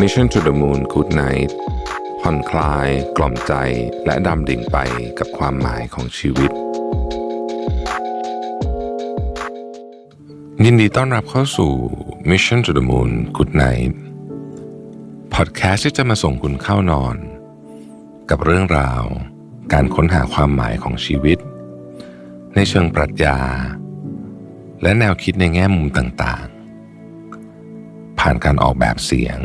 Mission to the Moon Good Night ผ่อนคลาย กล่อมใจและดำดิ่งไปกับความหมายของชีวิต ยินดีต้อนรับเข้าสู่ Mission to the Moon Good Night พอดแคสต์ที่จะมาส่งคุณเข้านอน กับเรื่องราว การค้นหาความหมายของชีวิต ในเชิงปรัชญา และแนวคิดในแง่มุมต่างๆ ผ่านการออกแบบเสียง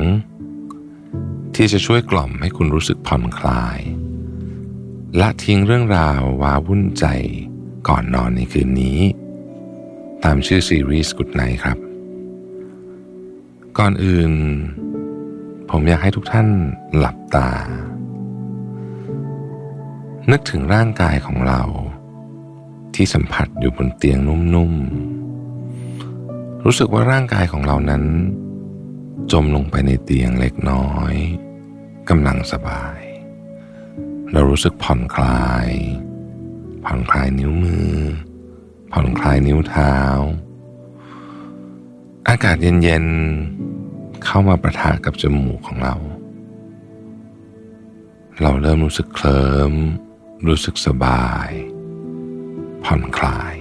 ที่จะช่วยกล่อมให้คุณรู้สึกผ่อนคลายและทิ้งเรื่องราวว้าวุ่นใจก่อนนอนในคืนนี้ ตามชื่อซีรีส์ Good Night ครับ ก่อนอื่น ผมอยากให้ทุกท่านหลับตา นึกถึงร่างกายของเรา ที่สัมผัสอยู่บนเตียงนุ่มๆ รู้สึกว่าร่างกายของเรานั้นจมลงไปในเตียงเล็กน้อย กำลังสบาย เรารู้สึกผ่อนคลาย ผ่อนคลายนิ้วมือ ผ่อนคลายนิ้วเท้า อากาศเย็นๆ เข้ามาประทะกับจมูกของเรา เราเริ่มรู้สึกเคลิ้มรู้สึกสบาย ผ่อนคลาย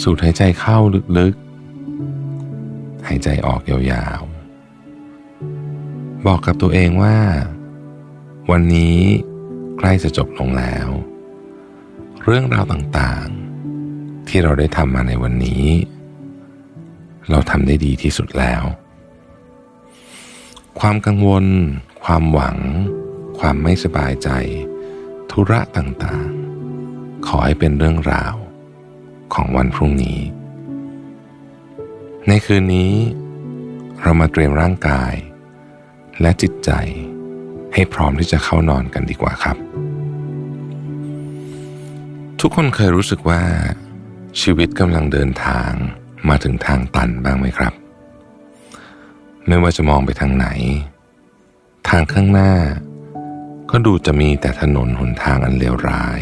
สูดหายใจเข้าลึกๆ หายใจออกยาว บอกกับตัวเองว่า วันนี้ใกล้จะจบลงแล้ว เรื่องราวต่างๆ ที่เราได้ทำมาในวันนี้ เราทำได้ดีที่สุดแล้ว ความกังวล ความหวัง ความไม่สบายใจ ธุระต่างๆ ขอให้เป็นเรื่องราวของวันพรุ่งนี้ ในคืนนี้ เรามาเตรียมร่างกาย และจิตใจให้พร้อมที่จะเข้านอนกันดีกว่าครับ ทุกคนเคยรู้สึกว่า ชีวิตกำลังเดินทางมาถึงทางตันบ้างไหมครับ ไม่ว่าจะมองไปทางไหน ทางข้างหน้า ก็ดูจะมีแต่ถนนหนทางอันเลวร้าย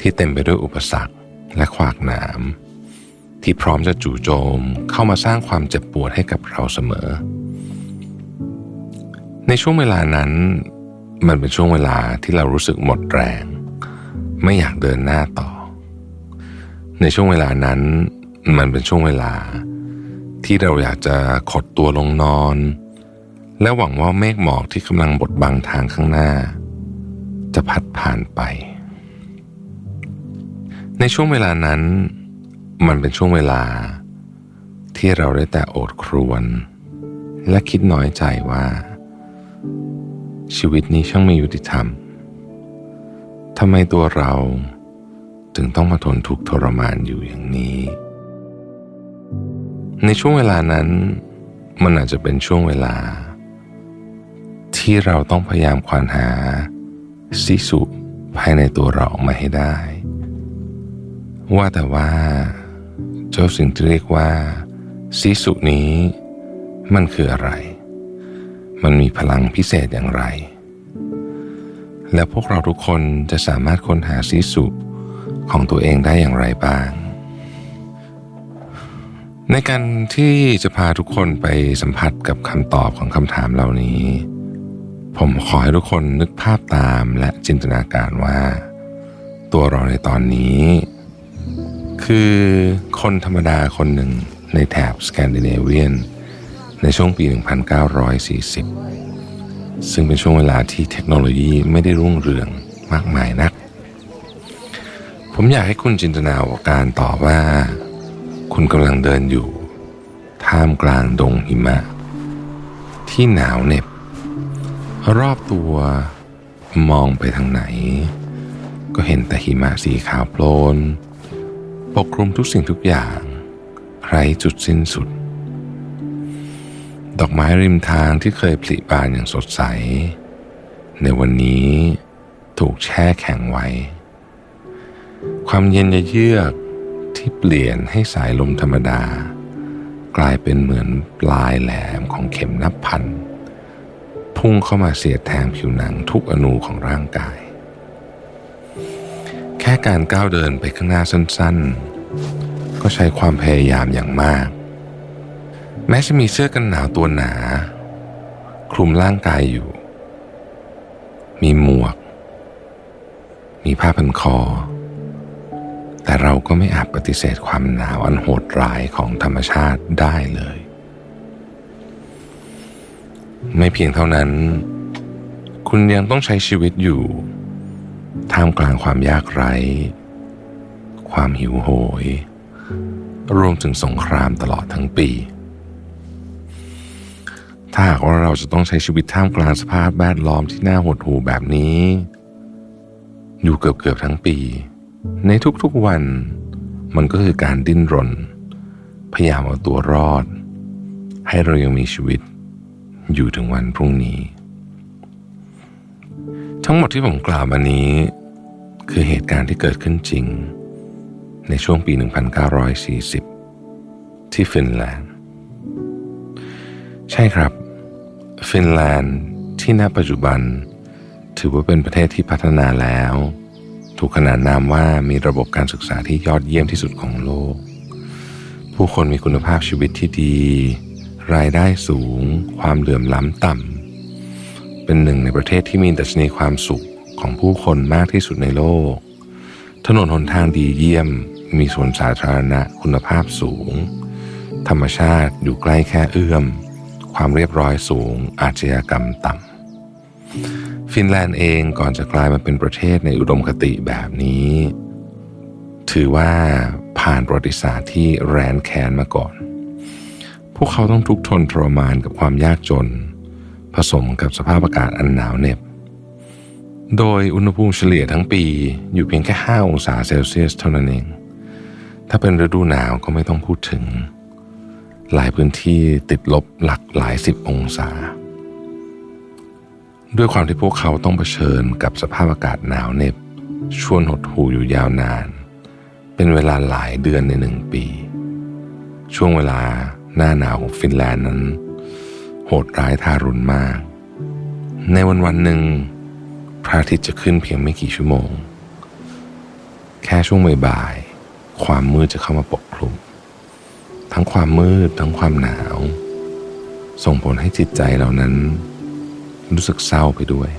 ที่เต็มไปด้วยอุปสรรคและขวากหนามที่พร้อมจะจู่โจมเข้ามาสร้างความเจ็บปวดให้กับเราเสมอ ในช่วงเวลานั้น มันเป็นช่วงเวลาที่เรารู้สึกหมดแรง ไม่อยากเดินหน้าต่อ ในช่วงเวลานั้น มันเป็นช่วงเวลา ที่เราอยากจะขดตัวลงนอน และหวังว่าเมฆหมอกที่กำลังบดบังทางข้างหน้า จะพัดผ่านไป ในช่วงเวลานั้น มันเป็นช่วงเวลา ที่เราได้แต่โอดครวญและคิดน้อยใจว่า ชีวิตนี้ช่างไม่ยุติธรรมทำไมตัวเราถึงต้องมาทนทุกข์ทรมานอยู่อย่างนี้ ในช่วงเวลานั้น มันอาจจะเป็นช่วงเวลา ที่เราต้องพยายามควานหาสิสุภายในตัวเราออกมาให้ได้ ว่าแต่ว่าเจ้าสิ่งที่เรียกว่าสิสุนี้มันคืออะไร มันมีพลังพิเศษอย่างไร และพวกเราทุกคนจะสามารถค้นหาสิสุของตัวเองได้อย่างไรบ้าง ในการที่จะพาทุกคนไปสัมผัสกับคำตอบของคำถามเหล่านี้ ผมขอให้ทุกคนนึกภาพตามและจินตนาการว่า ตัวเราในตอนนี้ คือคนธรรมดาคนหนึ่งในแถบสแกนดิเนเวียน ในช่วงปี 1940 ซึ่งเป็นช่วงเวลาที่เทคโนโลยีไม่ได้รุ่งเรืองมากมายนัก ผมอยากให้คุณจินตนาการต่อว่า คุณกำลังเดินอยู่ ท่ามกลางดงหิมะ ที่หนาวเหน็บ รอบตัวมองไปทางไหน ก็เห็นแต่หิมะสีขาวโพลน ปกคลุมทุกสิ่งทุกอย่างไร้จุดสิ้นสุด ดอกไม้ริมทางที่เคยผลิบานอย่างสดใส ในวันนี้ถูกแช่แข็งไว้ ความเย็นเยือกที่เปลี่ยนให้สายลมธรรมดา กลายเป็นเหมือนปลายแหลมของเข็มนับพัน พุ่งเข้ามาเสียดแทงผิวหนังทุกอนูของร่างกาย แค่การก้าวเดินไปข้างหน้าสั้นๆ ก็ใช้ความพยายามอย่างมาก แม้จะมีเสื้อกันหนาวตัวหนา คลุมร่างกายอยู่ มีหมวก มีผ้าพันคอ แต่เราก็ไม่อาจปฏิเสธความหนาวอันโหดร้ายของธรรมชาติได้เลย ไม่เพียงเท่านั้น คุณยังต้องใช้ชีวิตอยู่ ท่ามกลางความยากไร้ ความหิวโหย รวมถึงสงครามตลอดทั้งปี ถ้าหากว่าเราจะต้องใช้ชีวิตท่ามกลางสภาพแวดล้อมที่น่าหดหู่แบบนี้ อยู่เกือบๆทั้งปี ในทุกๆวัน มันก็คือการดิ้นรน พยายามเอาตัวรอด ให้เรายังมีชีวิต อยู่ถึงวันพรุ่งนี้ ทั้งหมดที่ผมกล่าวมานี้ คือเหตุการณ์ที่เกิดขึ้นจริง ในช่วงปี 1940 ที่ฟินแลนด์ ใช่ครับ ฟินแลนด์ที่ณปัจจุบัน ถือว่าเป็นประเทศที่พัฒนาแล้ว ถูกขนานนามว่ามีระบบการศึกษาที่ยอดเยี่ยมที่สุดของโลก ผู้คนมีคุณภาพชีวิตที่ดี รายได้สูง ความเหลื่อมล้ำต่ำ เป็นหนึ่งในประเทศที่มีดัชนีความสุขของผู้คนมากที่สุดในโลก ถนนหนทางดีเยี่ยม มีสวนสาธารณะคุณภาพสูง ธรรมชาติอยู่ใกล้แค่เอื้อม ความเรียบร้อยสูง อาชญากรรมต่ำ ฟินแลนด์เองก่อนจะกลายมาเป็นประเทศในอุดมคติแบบนี้ ถือว่าผ่านประวัติศาสตร์ที่แรนแค้นมาก่อน พวกเขาต้องทุกข์ทนทรมานกับความยากจน ผสมกับสภาพอากาศอันหนาวเหน็บ โดยอุณหภูมิเฉลี่ยทั้งปีอยู่เพียงแค่ 5 องศาเซลเซียสเท่านั้นเอง ถ้าเป็นฤดูหนาวก็ไม่ต้องพูดถึง หลายพื้นที่ติดลบหลักหลายสิบองศา ด้วยความที่พวกเขาต้องเผชิญกับสภาพอากาศหนาวเหน็บ ชวนหดหู่อยู่ยาวนาน เป็นเวลาหลายเดือนในหนึ่งปี ช่วงเวลาหน้าหนาวของฟินแลนด์นั้น โหดร้ายทารุณมาก ในวันวันหนึ่งพระอาทิตย์จะขึ้นเพียงไม่กี่ชั่วโมง แค่ช่วงบ่ายๆความมืดจะเข้ามาปกคลุม ทั้งความมืดทั้งความหนาว ส่งผลให้จิตใจเหล่านั้น รู้สึกเศร้าไปด้วย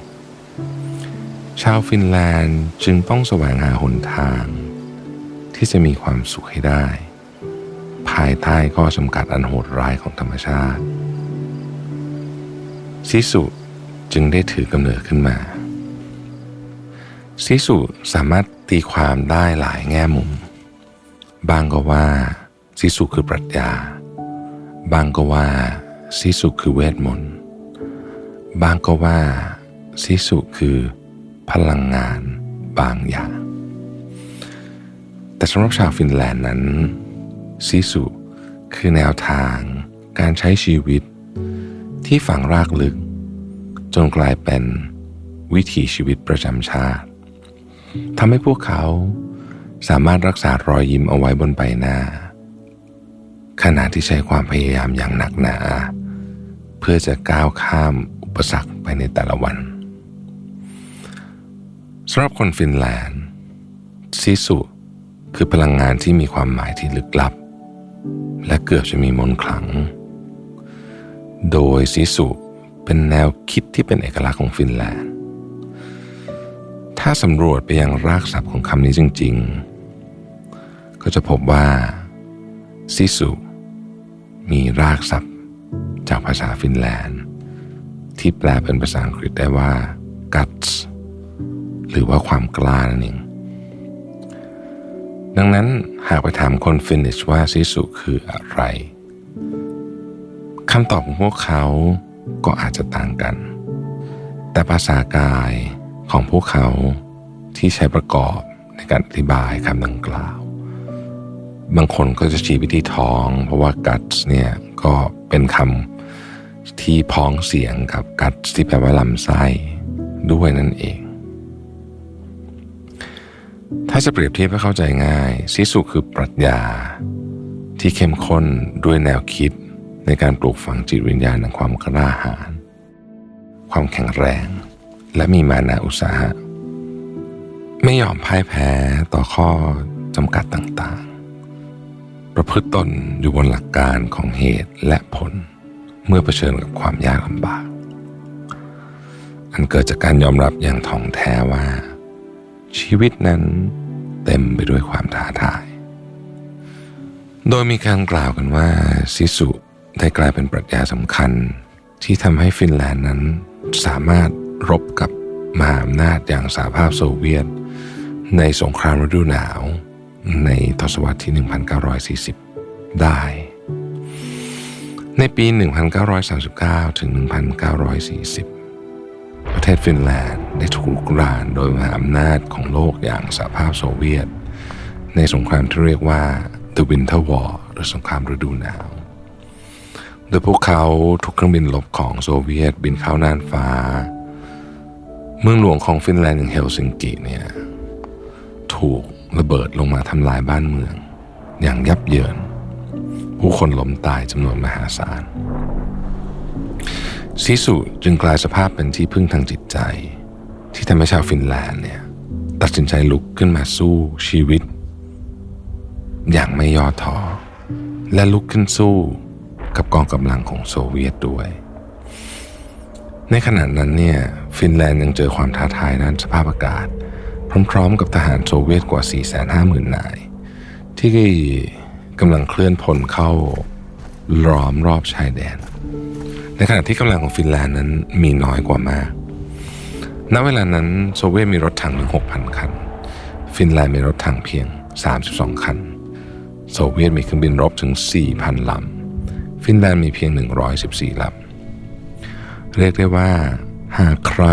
ชาวฟินแลนด์จึงต้องแสวงหาหนทาง ที่จะมีความสุขให้ได้ ภายใต้ข้อจำกัดอันโหดร้ายของธรรมชาติซิสุจึงได้ถือกำเนิดขึ้นมาซิสุสามารถตีความได้หลายแง่มุม บางก็ว่า ซิสุคือปรัชญา บางก็ว่าซิสุคือเวทมนต์ บางก็ว่าซิสุคือพลังงานบางอย่าง แต่สำหรับชาวฟินแลนด์นั้นซิสุคือแนวทางการใช้ชีวิตที่ฝังรากลึก จนกลายเป็นวิถีชีวิตประจำชาติทำให้พวกเขาสามารถรักษารอยยิ้มเอาไว้บนใบหน้า ขณะที่ใช้ความพยายามอย่างหนักหนา เพื่อจะก้าวข้ามอุปสรรคไปในแต่ละวันสำหรับคนฟินแลนด์ซิสุคือพลังงานที่มีความหมายที่ลึกลับ และเกือบจะมีมนต์ขลัง โดยซิสุเป็นแนวคิดที่เป็นเอกลักษณ์ของฟินแลนด์ ถ้าสำรวจไปยังรากศัพท์ของคำนี้จริง ๆ ก็จะพบว่าซิสุ มีรากศัพท์จากภาษาฟินแลนด์ ที่แปลเป็นภาษาอังกฤษได้ว่า guts หรือว่าความกล้านั่นเองดังนั้นหากไปถามคนฟินิชว่าซิสุคืออะไรคำตอบของพวกเขาก็อาจจะต่างกัน แต่ภาษากายของพวกเขาที่ใช้ประกอบในการอธิบายคำดังกล่าว บางคนก็จะชี้ไปที่ท้อง เพราะว่า guts เนี่ยก็เป็นคำที่พ้องเสียงกับ guts ที่แปลว่าลำไส้ด้วยนั่นเอง ถ้าจะเปรียบเทียบให้เข้าใจง่ายซิสุคือปรัชญา ที่เข้มข้นด้วยแนวคิดในการปลูกฝังจิตวิญญาณแห่งความกล้าหาญความแข็งแรง และมีมานะอุตสาหะ ไม่ยอมพ่ายแพ้ต่อข้อจำกัดต่าง ประพฤติตนอยู่บนหลักการของเหตุและผล เมื่อเผชิญกับความยากลำบาก อันเกิดจากการยอมรับอย่างถ่องแท้ว่า ชีวิตนั้นเต็มไปด้วยความท้าทาย โดยมีการกล่าวกันว่าซิสุได้กลายเป็นปรัชญาสำคัญที่ทำให้ฟินแลนด์นั้นสามารถรบกับมหาอำนาจอย่างสหภาพโซเวียต ในสงครามฤดูหนาว ในทศวรรษที่ 1940 ได้ ในปี 1939 ถึง 1940 ประเทศฟินแลนด์ได้ถูกกรานโดยมหาอำนาจของโลกอย่างสหภาพโซเวียต ในสงครามที่เรียกว่า The Winter War หรือสงครามฤดูหนาว โดยพวกเขาถูกเครื่องบินลบของโซเวียตบินเข้าน่านฟ้า เมืองหลวงของฟินแลนด์อย่างเฮลซิงกิเนี่ยถูก ระเบิดลงมาทำลายบ้านเมือง อย่างยับเยิน ผู้คนล้มตายจำนวนมหาศาลซิสุจึงกลายสภาพเป็นที่พึ่งทางจิตใจ ที่ทำให้ชาวฟินแลนด์เนี่ยตัดสินใจลุกขึ้นมาสู้ชีวิต อย่างไม่ย่อท้อและลุกขึ้นสู้กับกองกำลังของโซเวียตด้วย ในขณะนั้นเนี่ยฟินแลนด์ยังเจอความท้าทายด้านสภาพอากาศ พร้อมๆ กับทหารโซเวียตกว่า 450,000 นาย ที่กำลังเคลื่อนพลเข้าล้อมรอบชายแดน ในขณะที่กำลังของฟินแลนด์นั้นมีน้อยกว่ามาก ณ เวลานั้นโซเวียตมีรถถังถึง 6,000 คัน ฟินแลนด์มีรถถังเพียง 32 คัน โซเวียตมีเครื่องบินรบถึง 4,000 ลำ ฟินแลนด์มีเพียง 114 ลำ เรียกได้ว่าหากใคร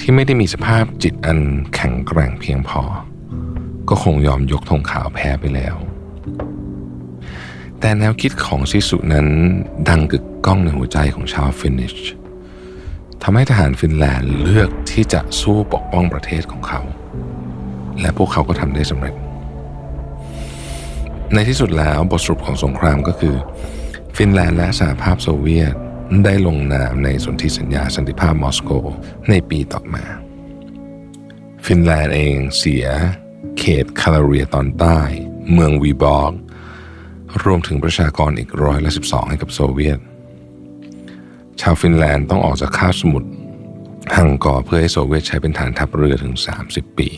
ที่ไม่ได้มีสภาพจิตอันแข็งแกร่งเพียงพอ ก็คงยอมยกธงขาวแพ้ไปแล้ว แต่แนวคิดของซิสุนั้นดังกึกก้องในหัวใจของชาวฟินนิชทำให้ทหารฟินแลนด์เลือกที่จะสู้ปกป้องประเทศของเขา และพวกเขาก็ทำได้สำเร็จ ในที่สุดแล้วบทสรุปของสงครามก็คือ ฟินแลนด์และสหภาพโซเวียต ได้ลงนามในสนธิสัญญาสันติภาพมอสโก ในปีต่อมา ฟินแลนด์เองเสียเขตคาลาเรียตอนใต้ เมืองวีบอร์กรวมถึงประชากรอีกร้อยละ12ให้กับโซเวียต ชาวฟินแลนด์ต้องออกจากคาบสมุทรฮังกอร์เพื่อให้โซเวียตใช้เป็นฐานทัพเรือถึง 30 ปี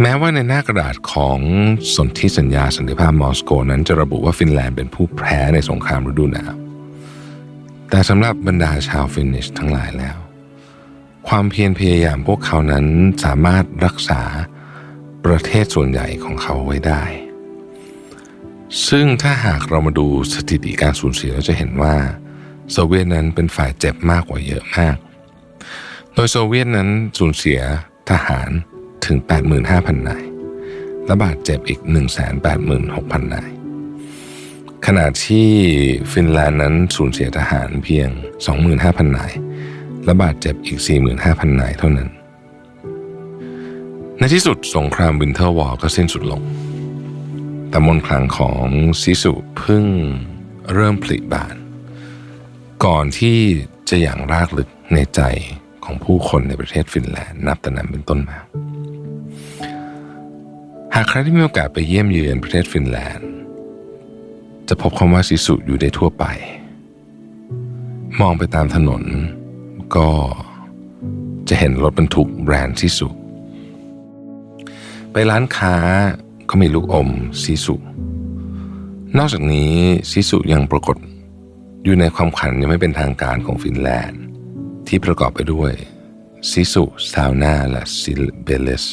แม้ว่าในหน้ากระดาษของสนธิสัญญาสันติภาพมอสโกนั้นจะระบุว่าฟินแลนด์เป็นผู้แพ้ในสงครามฤดูหนาว แต่สำหรับบรรดาชาวฟินนิชทั้งหลายแล้ว ความเพียรพยายามพวกเขานั้นสามารถรักษาประเทศส่วนใหญ่ของเขาไว้ได้ ซึ่งถ้าหากเรามาดูสถิติการสูญเสียเราจะเห็นว่าโซเวียตนั้นเป็นฝ่ายเจ็บมากกว่าเยอะมาก โดยโซเวียตนั้นสูญเสียทหารถึง 85,000นายและบาดเจ็บอีก 186,000นาย ขณะที่ฟินแลนด์นั้นสูญเสียทหารเพียง 25,000นาย และบาดเจ็บอีก 45,000นายเท่านั้น ในที่สุดสงครามวินเทอร์วอร์ก็สิ้นสุดลง แต่มนต์ขลังของซิสุเพิ่งเริ่มผลิบาน ก่อนที่จะอย่างรากลึกในใจของผู้คนในประเทศฟินแลนด์นับแต่นั้นเป็นต้นมา หากใครที่มีโอกาสไปเยี่ยมเยือนประเทศฟินแลนด์ จะพบคำว่าซิสุอยู่ได้ทั่วไป มองไปตามถนน ก็จะเห็นรถบรรทุกแบรนด์ซิสุ ไปร้านค้าก็มีลูกอมซิสุ นอกจากนี้ซิสุยังปรากฏอยู่ในความขันยังไม่เป็นทางการของฟินแลนด์ ที่ประกอบไปด้วยซิสุซาวนาและซิลเบเลส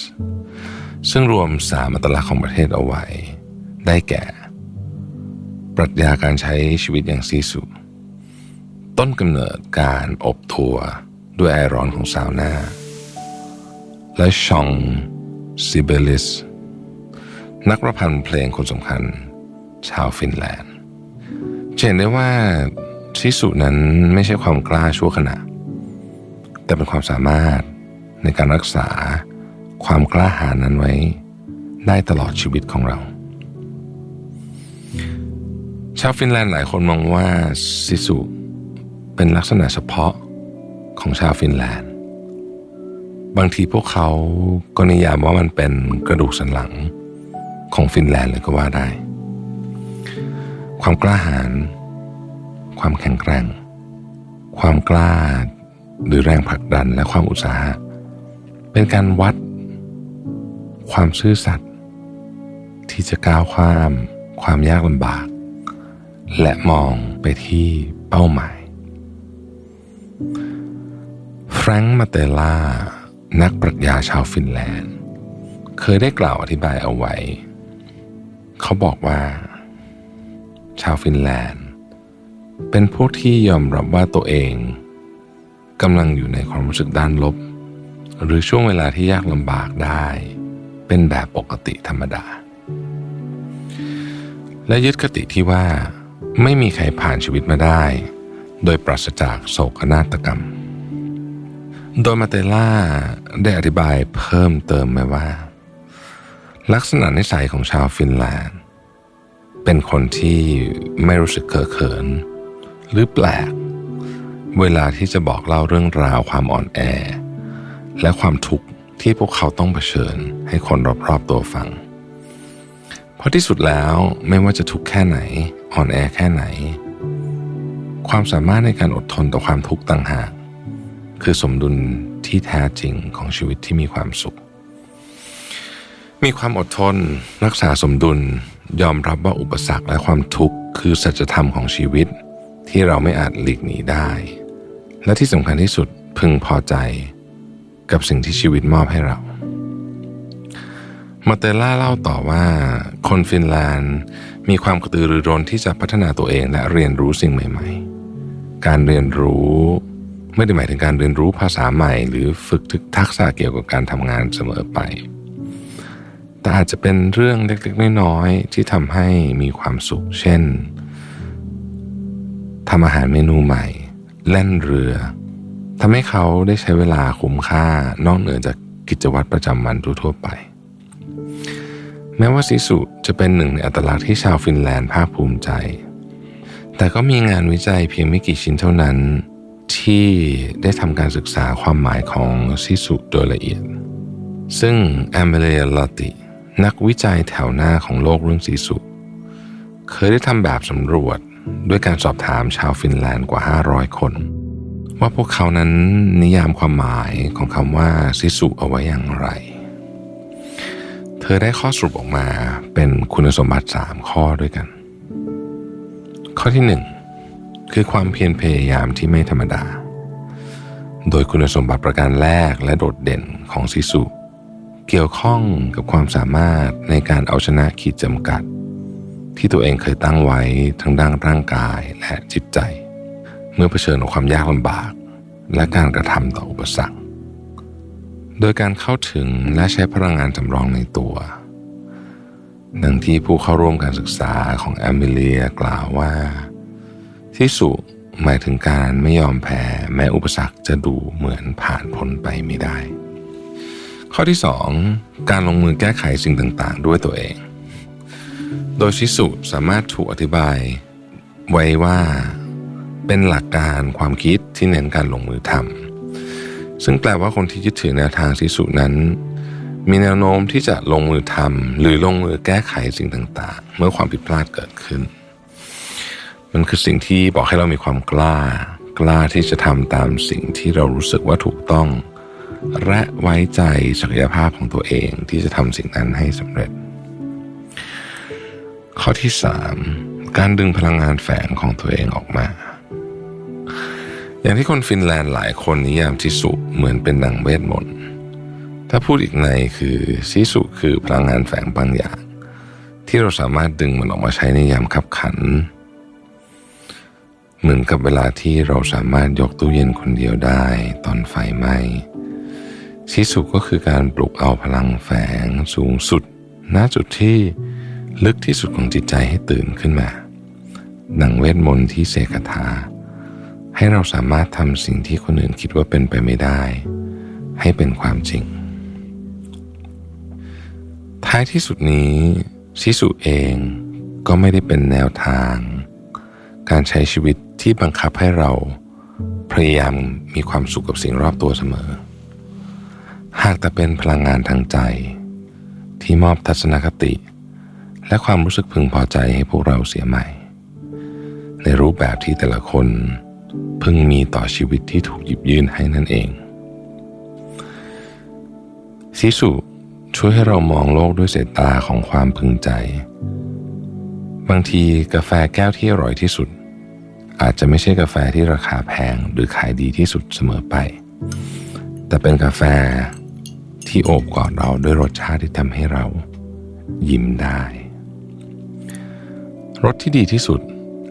ซึ่งรวมสามอัตลักษณ์ของประเทศเอาไว้ ได้แก่ ปรัชญาการใช้ชีวิตอย่างซิสุต้นกำเนิดการอบทัวด้วยไอร้อนของซาวนาและชองซิเบลิส นักประพันธ์เพลงคนสำคัญ ชาวฟินแลนด์เห็นได้ว่าชิสุนั้นไม่ใช่ความกล้าชั่วขณะ แต่เป็นความสามารถในการรักษาความกล้าหาญนั้นไว้ ได้ตลอดชีวิตของเรา ชาวฟินแลนด์หลายคนมองว่าซิสุเป็นลักษณะเฉพาะของชาวฟินแลนด์ บางทีพวกเขาก็นิยามว่ามันเป็นกระดูกสันหลังของฟินแลนด์เลยก็ว่าได้ ความกล้าหาญ ความแข็งแกร่ง ความกล้าหรือแรงผลักดันและความอุตสาหะ เป็นการวัด ความซื่อสัตย์ที่จะก้าวข้าม ความยากลำบาก และมองไปที่เป้าหมาย แฟรงค์มาเตล่า นักปรัชญาชาวฟินแลนด์ เคยได้กล่าวอธิบายเอาไว้ เขาบอกว่า ชาวฟินแลนด์ เป็นพวกที่ยอมรับว่าตัวเองกำลังอยู่ในความรู้สึกด้านลบ หรือช่วงเวลาที่ยากลำบากได้ เป็นแบบปกติธรรมดา และยึดคติที่ว่า ไม่มีใครผ่านชีวิตมาได้ โดยปราศจากโศกนาฏกรรม โดยมาเตล่าได้อธิบายเพิ่มเติมไว้ว่า ลักษณะนิสัยของชาวฟินแลนด์ เป็นคนที่ไม่รู้สึกเคอะเขิน หรือแปลก เวลาที่จะบอกเล่าเรื่องราวความอ่อนแอ และความทุกข์ที่พวกเขาต้องเผชิญให้คนรอบๆตัวฟัง ราะที่สุดแล้วไม่ว่าจะทุกข์แค่ไหน อ่อนแอแค่ไหน ความสามารถในการอดทนต่อความทุกข์ต่างหาก คือสมดุลที่แท้จริงของชีวิตที่มีความสุข มีความอดทน รักษาสมดุลยอมรับว่าอุปสรรคและความทุกข์คือสัจธรรมของชีวิต ที่เราไม่อาจหลีกหนีได้ และที่สำคัญที่สุดพึงพอใจ กับสิ่งที่ชีวิตมอบให้เรา มาเตล่าเล่าต่อว่า คนฟินแลนด์ มีความกระตือรือร้นที่จะพัฒนาตัวเองและเรียนรู้สิ่งใหม่ ๆ การเรียนรู้ไม่ได้หมายถึงการเรียนรู้ภาษาใหม่ หรือฝึกทักษะเกี่ยวกับการทำงานเสมอไป แต่อาจจะเป็นเรื่องเล็กๆน้อยๆที่ทำให้มีความสุข เช่นทำอาหารเมนูใหม่ เล่นเรือทำให้เขาได้ใช้เวลาคุ้มค่านอกเหนือจากกิจวัตรประจำวันทั่วๆไป แม้ว่าซิสุจะเป็นหนึ่งในอัตลักษณ์ที่ชาวฟินแลนด์ภาคภูมิใจ แต่ก็มีงานวิจัยเพียงไม่กี่ชิ้นเท่านั้น ที่ได้ทำการศึกษาความหมายของซิสุโดยละเอียด ซึ่งแอมเบเลลติ นักวิจัยแถวหน้าของโลกเรื่องซิสุ เคยได้ทำแบบสำรวจด้วยการสอบถามชาวฟินแลนด์กว่า 500 คน ว่าพวกเขานั้นนิยามความหมายของคำว่าซิสุเอาไว้อย่างไร เธอได้ข้อสรุปออกมาเป็นคุณสมบัติ 3 ข้อด้วยกัน ข้อที่ 1 คือความเพียรพยายามที่ไม่ธรรมดา โดยคุณสมบัติประการแรกและโดดเด่นของซิสุ เกี่ยวข้องกับความสามารถในการเอาชนะขีดจำกัด ที่ตัวเองเคยตั้งไว้ทั้งด้านร่างกายและจิตใจ เมื่อเผชิญกับความยากลำบาก และการกระทำต่ออุปสรรค โดยการเข้าถึงและใช้พลังงานจำลองในตัว ดังที่ผู้เข้าร่วมการศึกษาของแอมิเลียกล่าวว่า ที่สุหมายถึงการไม่ยอมแพ้แม้อุปสรรคจะดูเหมือนผ่านพ้นไปไม่ได้ ข้อที่ 2 การลงมือแก้ไขสิ่งต่างๆ ด้วยตัวเอง โดยชิสุสามารถถูกอธิบาย ไว้ว่าเป็นหลักการความคิดที่เน้นการลงมือทำ ซึ่งแปลว่าคนที่ยึดถือแนวทางชิสุนั้น มีแนวโน้มที่จะลงมือทำหรือลงมือแก้ไขสิ่งต่างๆ เมื่อความผิดพลาดเกิดขึ้น มันคือสิ่งที่บอกให้เรามีความกล้า กล้าที่จะทำตามสิ่งที่เรารู้สึกว่าถูกต้อง และไว้ใจศักยภาพของตัวเองที่จะทำสิ่งนั้นให้สำเร็จ ข้อที่ 3 การดึงพลังงานแฝงของตัวเองออกมา อย่างที่คนฟินแลนด์หลายคนนิยามชิสุเหมือนเป็นดังเวทมนต์ ถ้าพูดอีกในคือชิสุคือพลังงานแฝงบางอย่าง ที่เราสามารถดึงมันออกมาใช้ในยามขับขัน เหมือนกับเวลาที่เราสามารถยกตู้เย็นคนเดียวได้ตอนไฟไหม้ชิสุก็คือการปลุกเอาพลังแฝงสูงสุดณจุดที่ลึกที่สุดของจิตใจให้ตื่นขึ้นมาดังเวทมนต์ที่เสกถา ให้เราสามารถทำสิ่งที่คนอื่นคิดว่าเป็นไปไม่ได้ ให้เป็นความจริง ท้ายที่สุดนี้ชิสุเองก็ไม่ได้เป็นแนวทาง การใช้ชีวิตที่บังคับให้เราพยายามมีความสุขกับสิ่งรอบตัวเสมอ หากแต่เป็นพลังงานทางใจ ที่มอบทัศนคติ และความรู้สึกพึงพอใจให้พวกเราเสียใหม่ ในรูปแบบที่แต่ละคน พึงมีต่อชีวิตที่ถูกหยิบยื่นให้นั่นเองซิสุช่วยให้เรามองโลกด้วยสายตาของความพึงใจ บางทีกาแฟแก้วที่อร่อยที่สุด อาจจะไม่ใช่กาแฟที่ราคาแพงหรือขายดีที่สุดเสมอไป แต่เป็นกาแฟที่โอบกอดเราด้วยรสชาติที่ทำให้เรา ยิ้มได้รถที่ดีที่สุด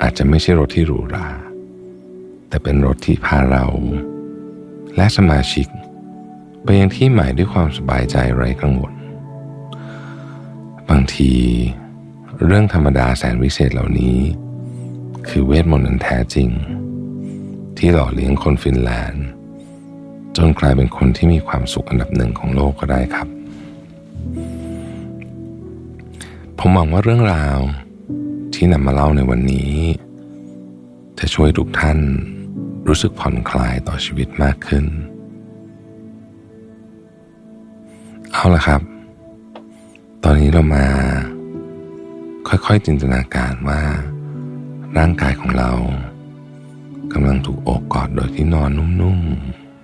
อาจจะไม่ใช่รถที่หรูหรา แต่เป็นรถที่พาเรา และสมาชิก ไปยังที่หมายด้วยความสบายใจไร้กังวล บางที เรื่องธรรมดาแสนวิเศษเหล่านี้ คือเวทมนต์อันแท้จริง ที่หล่อเลี้ยงคนฟินแลนด์ จนกลายเป็นคนที่มีความสุขอันดับหนึ่งของโลกก็ได้ครับ ผมหวังว่าเรื่องราวที่นำมาเล่าในวันนี้ จะช่วยทุกท่าน รู้สึกผ่อนคลายต่อชีวิตมากขึ้น เอาละครับ ตอนนี้เรามา ค่อยๆจินตนาการว่า ร่างกายของเรากำลังถูกโอบกอดโดยที่นอนนุ่ม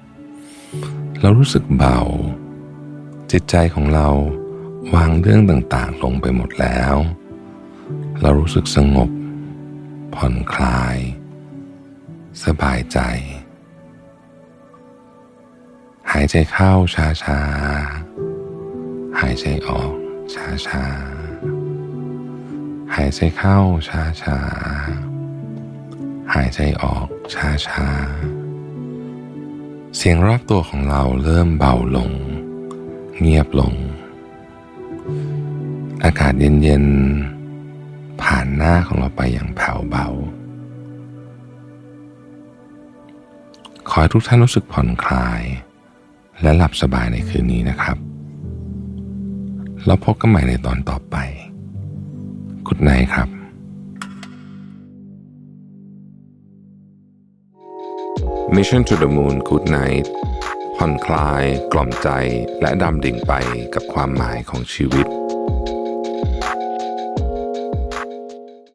ๆ เรารู้สึกเบา จิตใจของเราวางเรื่องต่างๆ ลงไปหมดแล้ว เรารู้สึกสงบ ผ่อนคลาย สบายใจ หายใจเข้าช้าๆ หายใจออกช้าๆ หายใจเข้าช้าๆ หายใจออกช้าๆ เสียงรอบตัวของเราเริ่มเบาลง เงียบลง อากาศเย็นๆ ผ่านหน้าของเราไปอย่างแผ่วเบา ขอให้ทุกท่านรู้สึกผ่อนคลาย และหลับสบายในคืนนี้นะครับ แล้วพบกันใหม่ในตอนต่อไปกุดไนครับ Mission to the Moon Good Night ผ่อนคลาย กล่อมใจและดำดิ่งไปกับความหมายของชีวิต